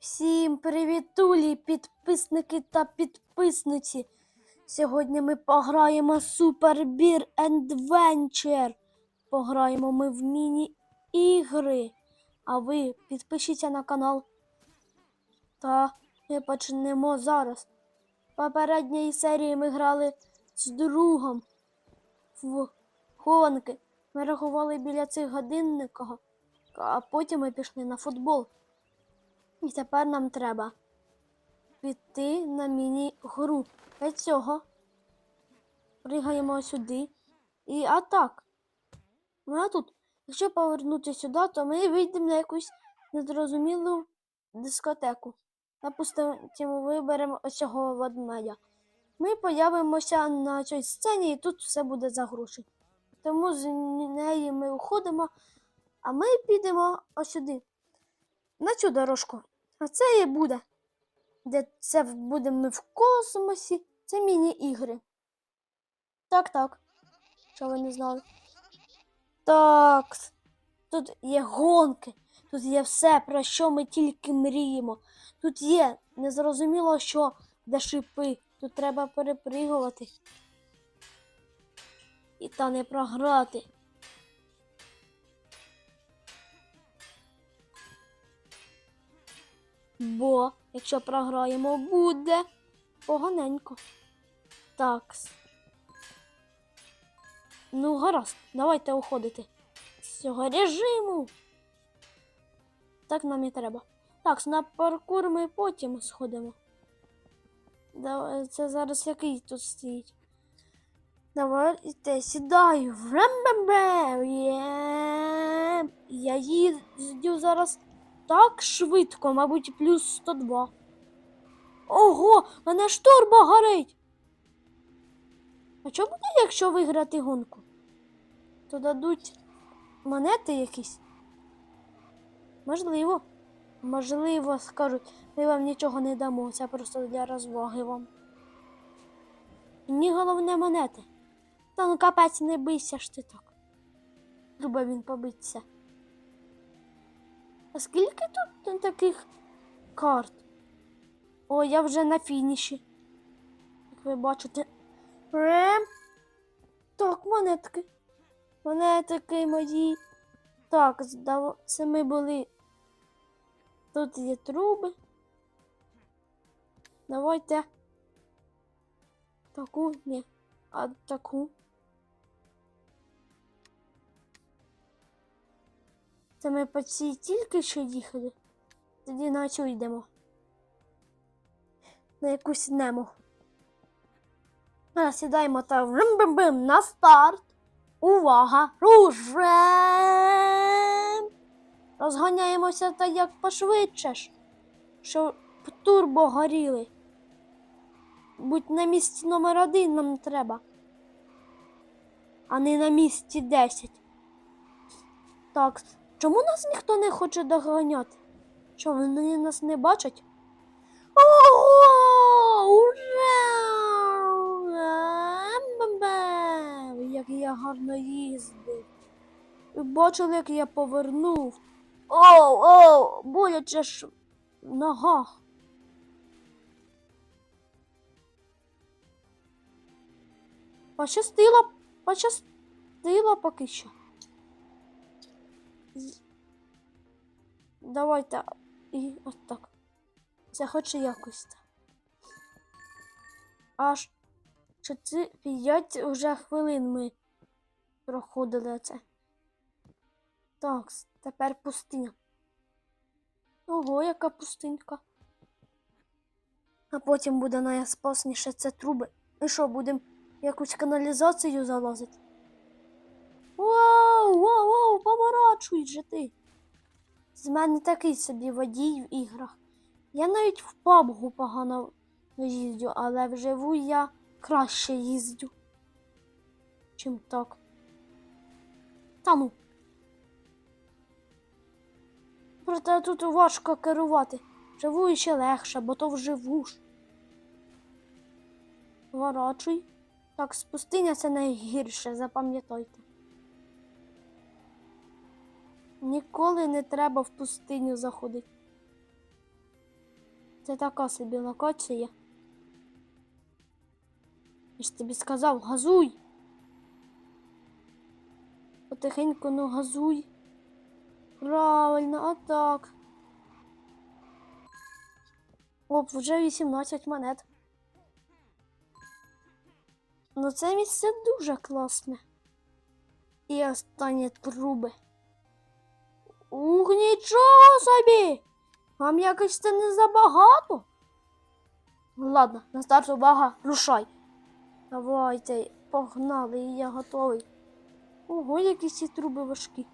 Всім привітулі, підписники та підписниці. Сьогодні ми пограємо Super Beer Adventure. Пограємо ми в міні-ігри. А ви підпишіться на канал. Та ми почнемо зараз. В попередній серії ми грали з другом в хованки. Ми рахували біля цих годинників, а потім ми пішли на футбол. І тепер нам треба піти на міні-гру. Для цього пригаємо сюди. І а так. Ну тут, якщо повернути сюди, то ми вийдемо на якусь незрозумілу дискотеку. Допустимо, виберемо ось цього ведмедя. Ми появимося на цій сцені і тут все буде за гроші. Тому з неї ми уходимо, а ми підемо ось сюди на цю дорожку. А це і буде. Де це будемо ми в космосі. Це міні-ігри. Так, так. Що ви не знали? Так. Тут є гонки, тут є все, про що ми тільки мріємо. Тут є незрозуміло що, де шипи. Тут треба перепригувати. І та не програти. Бо якщо програємо, буде поганенько. Так. Ну, гаразд, давайте уходити з цього режиму. Так нам і треба. Так, на паркур ми потім сходимо. Це зараз який тут стоїть. Давайте сідаю. Є. Я їздю зараз так швидко, мабуть, плюс 102. Ого, мене ж горить. А що буде, якщо виграти гонку? То дадуть монети якісь? Можливо. Можливо, скажуть, ми вам нічого не дамо, це просто для розваги вам. Мені головне монети. Та ну капець, не бийся ж ти так. Любить він побитися. А скільки тут таких карт? О, я вже на фініші. Як ви бачите. Рем. Так, монетки. Монетки мої. Так, це ми були. Тут є труби. Давайте. Таку, ні. А таку. Це ми по цій тільки що їхали. Тоді на цю йдемо. На якусь нему. А, сідаємо та врим-бим-бим на старт. Увага! Ружем! Розганяємося та як пошвидше ж, що турбо горіли. Будь на місці номер один нам треба, а не на місці 10. Так, чому нас ніхто не хоче доганяти? Що вони нас не бачать? Ого! Ура! Як я гарно їздив. Ви бачили, як я повернув. Оу, оу, боляче ж в ногах. Пощастило, пощастило поки що. Давайте і ось так. Це хоч якось. так. Аж що це п'ять уже хвилин ми проходили це. Так, тепер пустиня. Ого, яка пустинька. А потім буде найспасніше це труби. І що, будемо якусь каналізацію залазити? Вау, вау, вау, поворачуй же ти. З мене такий собі водій в іграх. Я навіть в пабгу погано їздю, але вживу я краще їздю. Чим так. Та ну. Проте тут важко керувати. Вживу ще легше, бо то вживу ж. Ворочуй. Так, спустиня це найгірше, запам'ятайте. Ніколи не треба в пустиню заходити. Це така собі локація. Я ж тобі сказав, газуй. Потихеньку, ну газуй. Правильно, отак. Оп, вже 18 монет. Ну це місце дуже класне. І останні труби. Ух, нічого собі! Вам якось це не забагато? Ну, Ладно, на старт увага, рушай. Давайте, погнали, я готовий. Ого, які ці труби важкі.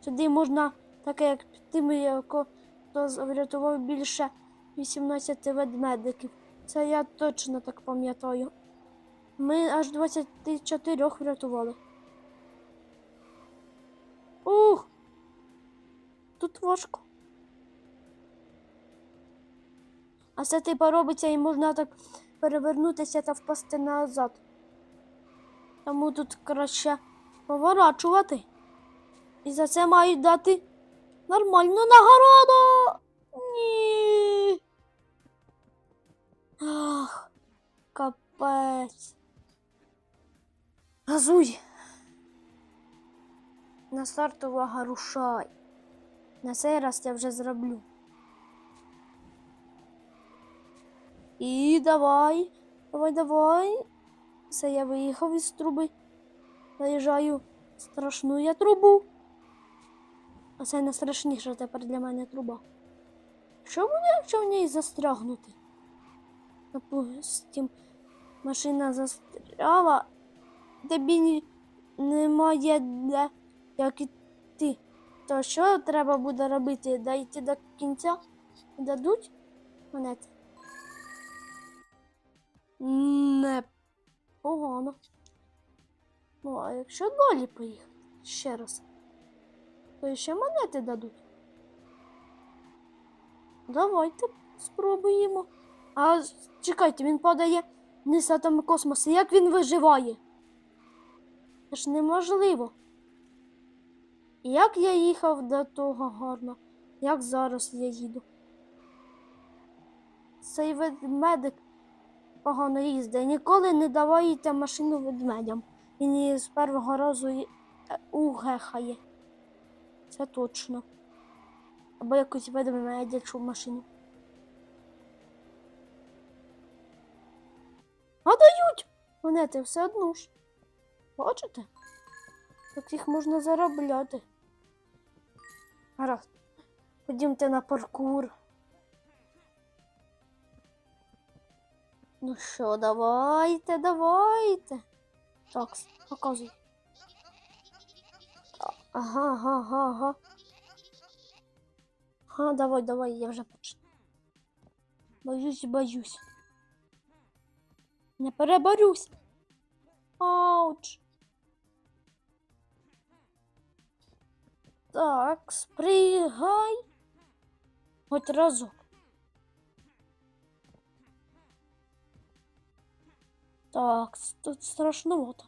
Сюди можна, таке як тими, яко врятував більше 18 ведмедиків. Це я точно так пам'ятаю. Ми аж 24 врятували. Ух! Тут важко. А це типа робиться і можна так перевернутися та впасти назад. Тому тут краще поворачувати. І за це мають дати нормальну нагороду. Ні. Ах, капець. Газуй. На старт увага рушай. На цей раз я вже зроблю. І давай, давай, давай. Все, я виїхав із труби. Заїжджаю страшну я трубу. А це найстрашніша тепер для мене труба. Що буде, якщо в ній застрягнути? Допустим, машина застряла, тобі немає де як іти. То що треба буде робити? Дійти до кінця? Дадуть монети? Не погано. Ну, а якщо далі поїхати ще раз, то ще монети дадуть. Давайте спробуємо. А чекайте, він падає вниз атоми космосу. Як він виживає? Це ж неможливо. Як я їхав до того гарно, як зараз я їду. Цей ведмедик погано їздить. Ніколи не давайте машину ведмедям. Він її з першого разу е, угехає. Це точно. Або якусь ведмедячу машину. А дають! Монети все одно ж. Бачите? Так їх можна заробляти. Гаразд. Ходімте на паркур. Ну що, давайте, давайте. Так, показуй. Ага, ага, ага, ага. Ага, давай, давай, я вже почну. Боюсь, боюсь. Не переборюсь. Ауч. Так, спригай. Хоть разок. Так, тут страшновато.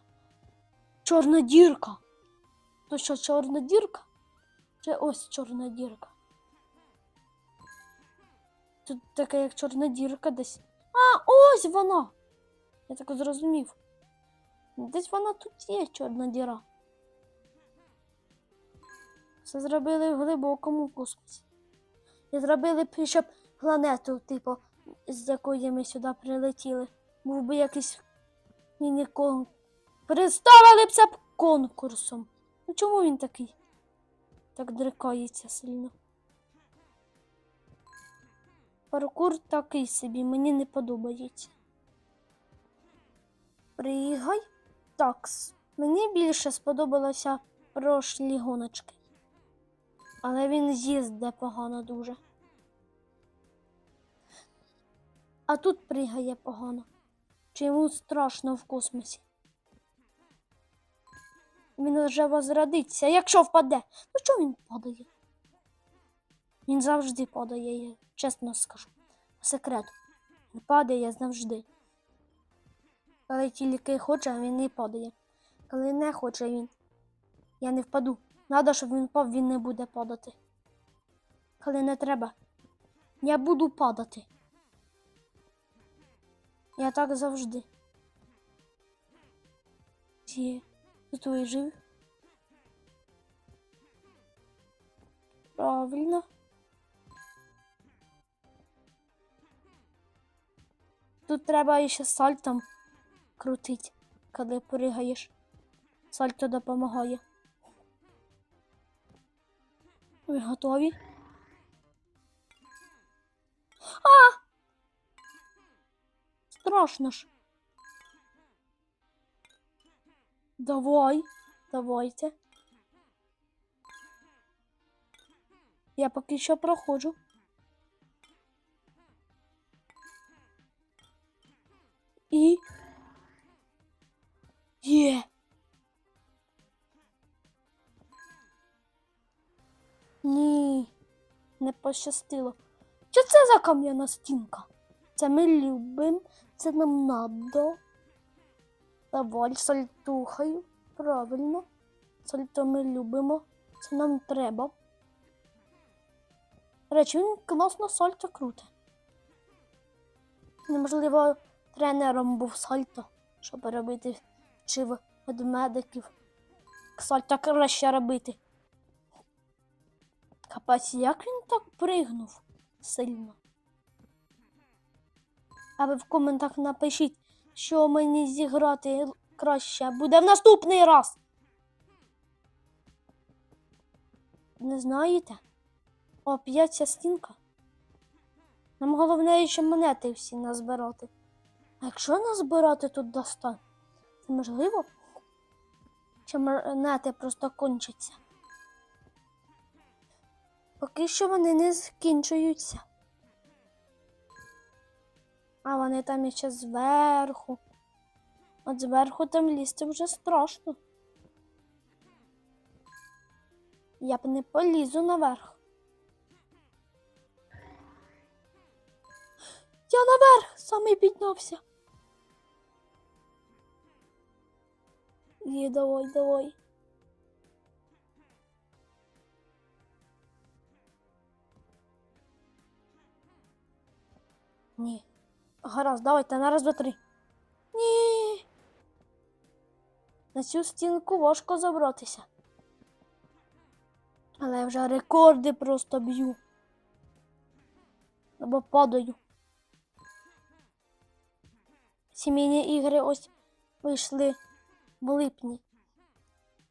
Чорна дірка. То що, чорна дірка? Чи ось чорна дірка? Тут така як чорна дірка десь. А, ось вона! Я так зрозумів. Десь вона тут є чорна діра. Все зробили в глибокому космосі. І зробили щоб планету, типу, з якої ми сюди прилетіли. Був би якийсь міні-кон. Представили б це б конкурсом. Ну чому він такий? Так дрикається сильно. Паркур такий собі, мені не подобається. Пригай. Такс. Мені більше сподобалося прошлі гоночки. Але він їздить погано дуже. А тут пригає погано. Чи страшно в космосі? Він вже возродиться, якщо впаде. Ну що він падає? Він завжди падає, я чесно скажу. По секрету. Він падає завжди. Коли тільки хоче, він не падає. Коли не хоче він. Я не впаду. Надо, щоб він впав, він не буде падати. Коли не треба, Я буду падати. Я так завжди. Є. Тут вижив. Правильно. Тут треба ще сальтом крутить, коли пригаєш. Сальто допомагає. Ви готові? А! Страшно ж. Давай, давайте. Я поки що проходжу. І. Є. Ні, не пощастило. Що це за кам'яна стінка? Це ми любимо, це нам надо. Давай сальтухаю. Правильно. Сальто ми любимо. Це нам треба. Речі, він класно сальто круте. Неможливо, тренером був сальто, щоб робити вчив ведмедиків. Сальто краще робити. Капець, як він так пригнув сильно? А ви в коментах напишіть, що мені зіграти краще буде в наступний раз. Не знаєте? О, п'ять стінка. Нам головне ще монети всі назбирати. А якщо назбирати тут достатньо, це можливо? Чи монети просто кончаться? Поки що вони не закінчуються. А вони там іще зверху. От зверху там лізти вже страшно. Я б не полізу наверх. Я наверх саме піднявся. Є, давай, давай. Ні. Гаразд, давайте на раз, два, три. Ні. На цю стінку важко забратися. Але я вже рекорди просто б'ю. Або падаю. Сімейні ігри ось вийшли в липні.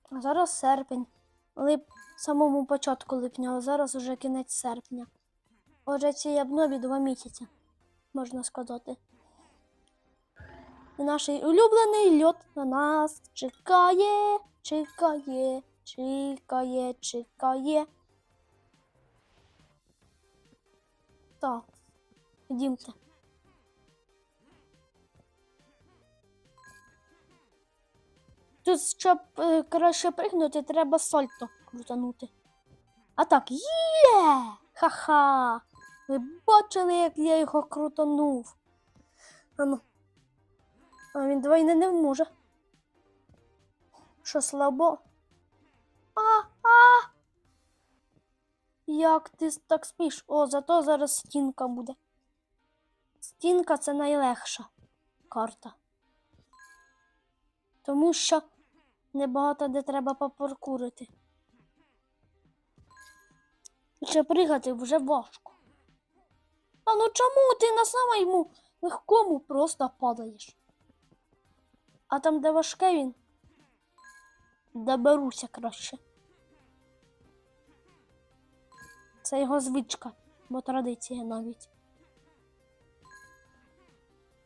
А зараз серпень. Лип самому початку липня, а зараз уже кінець серпня. Отже, цій обнові два місяці, можна сказати. Наш улюблений льот на нас чекає, чекає, чекає, чекає. Так, ходімте. Тут, щоб е, краще пригнути, треба сальто крутанути. А так, є! Ха-ха! Ви бачили, як я його крутанув. Ану. А він двойне не може. Що слабо? А, а! Як ти так спиш? О, зато зараз стінка буде. Стінка це найлегша карта. Тому що небагато де треба попаркурити. Ще пригати вже важко. А ну чому ти на самому легкому просто падаєш? А там, де важке він, доберуся краще. Це його звичка, бо традиція навіть.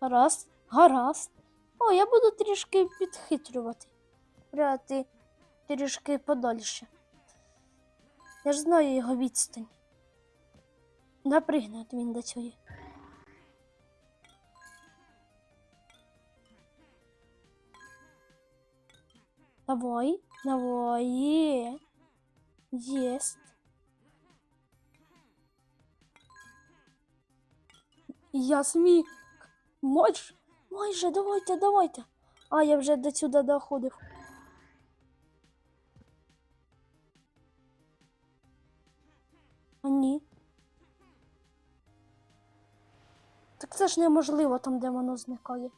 Гаразд, гаразд. О, я буду трішки підхитрювати. Брати трішки подальше. Я ж знаю його відстань. Напригне от він до цього. Давай, давай, є. Єсть. Я смій. Майже, майже, давайте, давайте. А, я вже до сюди доходив. Це ж неможливо там, де воно зникає.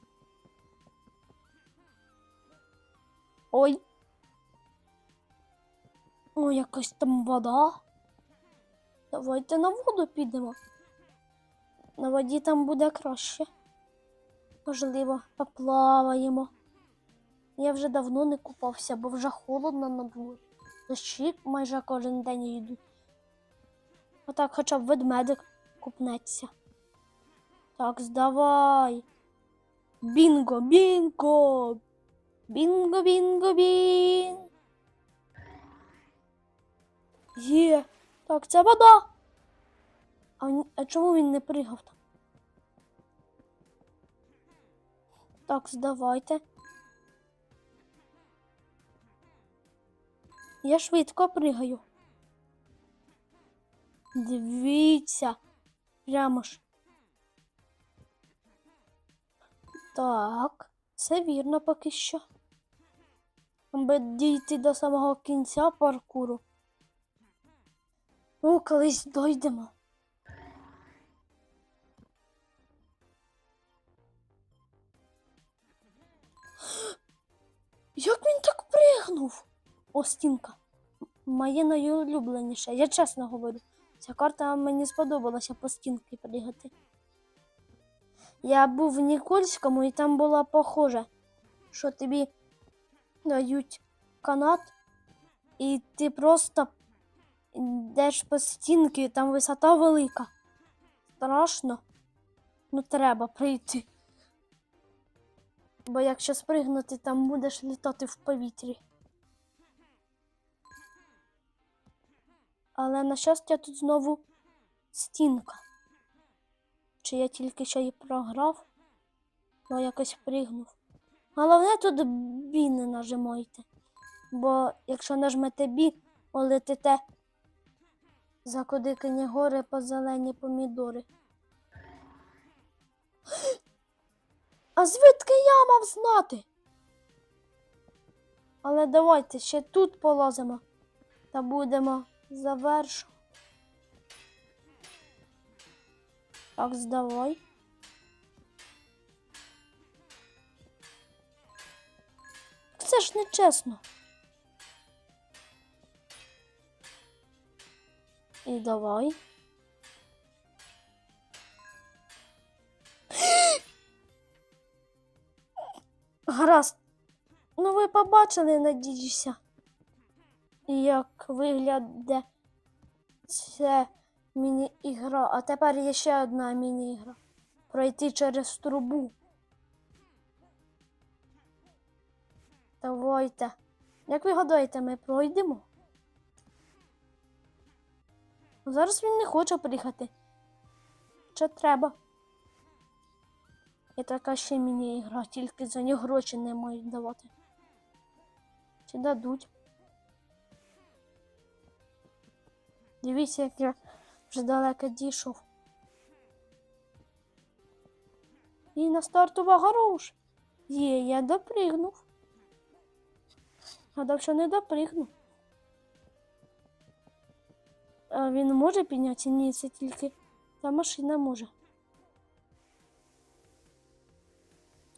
Ой. О, якась там вода. Давайте на воду підемо. На воді там буде краще. Можливо, поплаваємо. Я вже давно не купався, бо вже холодно на дворі. Дощі майже кожен день йдуть. Отак хоча б ведмедик купнеться. Так. Бінго, бінго, бін. Є. Так, це вода. А, а чому він не пригав там? Так, здавайте. Я швидко пригаю. Дивіться. Прямо ж. Так, все вірно поки що. Аби дійти до самого кінця паркуру. О, колись дойдемо. Як він так пригнув? О, стінка. Моє найулюбленіше, я чесно говорю. Ця карта мені сподобалася по стінки пригати. Я був в Нікольському і там було похоже, що тобі дають канат, і ти просто йдеш по стінки, там висота велика. Страшно. Ну треба прийти. Бо якщо спригнути, там будеш літати в повітрі. Але на щастя тут знову стінка. Чи я тільки що її програв, бо якось пригнув. Головне тут бі не нажимайте. Бо якщо нажмете бі, полетите за кудикині гори по зелені помідори. А звідки я мав знати? Але давайте ще тут полазимо та будемо завершувати. Так, здавай. Це ж не чесно. І давай. Гаразд. Ну, ви побачили, надіюся, як виглядає це міні-ігра. А тепер є ще одна міні-ігра. Пройти через трубу. Давайте. Як ви гадаєте, ми пройдемо? Зараз він не хоче приїхати. Що треба? І така ще міні-ігра, тільки за нього гроші не можуть давати. Чи дадуть? Дивіться, як я вже далеко дійшов. І на стартова горош. Є, я допригнув. Гадав, що не допригну. А він може піднятися? Ні, це тільки та машина може.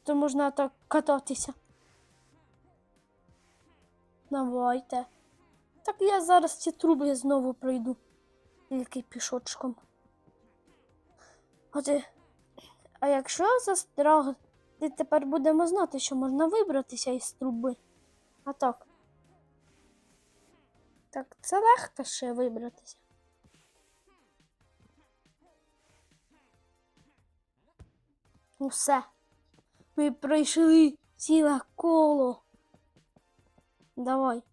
То можна так кататися. Давайте. Так я зараз ці труби знову пройду. Тільки пішочком. От, а якщо застрягти, тепер будемо знати, що можна вибратися із труби. А так. Так, це легко ще вибратися. Ну все. Ми пройшли ціле коло. Давай.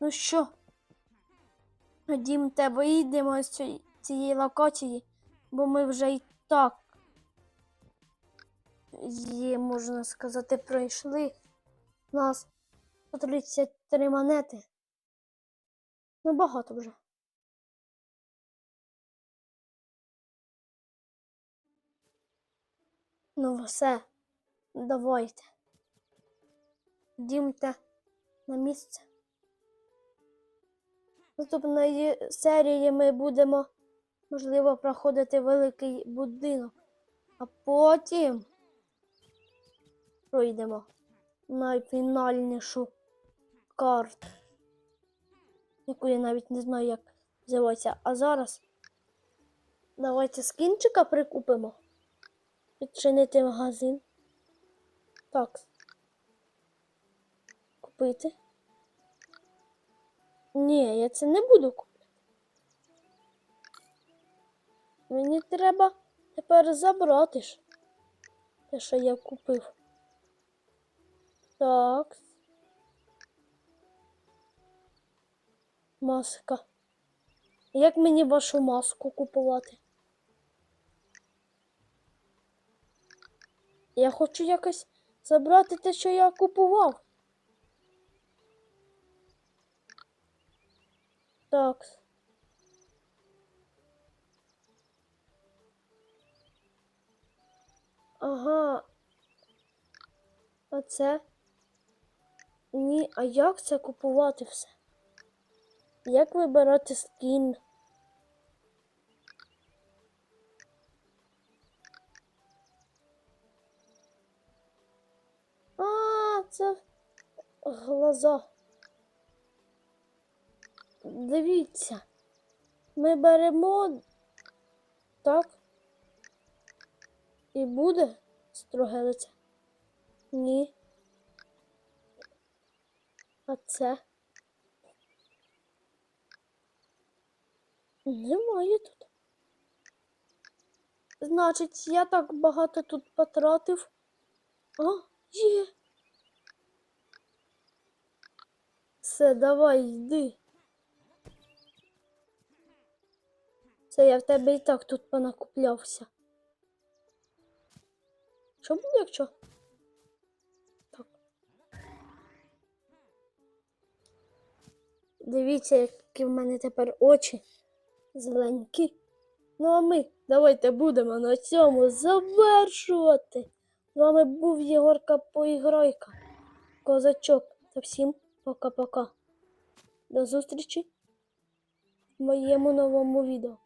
Ну що? Дім, вийдемо з цієї локації, бо ми вже і так її, можна сказати, пройшли. У нас 133 монети. Ну, багато вже. Ну, все, давайте. Дімте на місце. Наступної серії ми будемо, можливо, проходити великий будинок. А потім пройдемо найфінальнішу карту, яку я навіть не знаю, як називається. А зараз давайте скінчика прикупимо. Відчинити магазин. Так. Купити. Ні, я це не буду купляти. Мені треба тепер забрати ж те, що я купив. Так. Маска. Як мені вашу маску купувати? Я хочу якось забрати те, що я купував. Так. Ага. А це? Ні, а як це купувати все? Як вибирати скін? А, це глаза. Дивіться. Ми беремо так. І буде строге лице? Ні. А це? Немає тут. Значить, я так багато тут потратив. А, є. Все, давай, йди. Це я в тебе і так тут понакуплявся. Що буде, якщо? Так. Дивіться, які в мене тепер очі зеленькі. Ну а ми давайте будемо на цьому завершувати. З вами був Єгорка Поіграйка. Козачок. Та всім пока-пока. До зустрічі в моєму новому відео.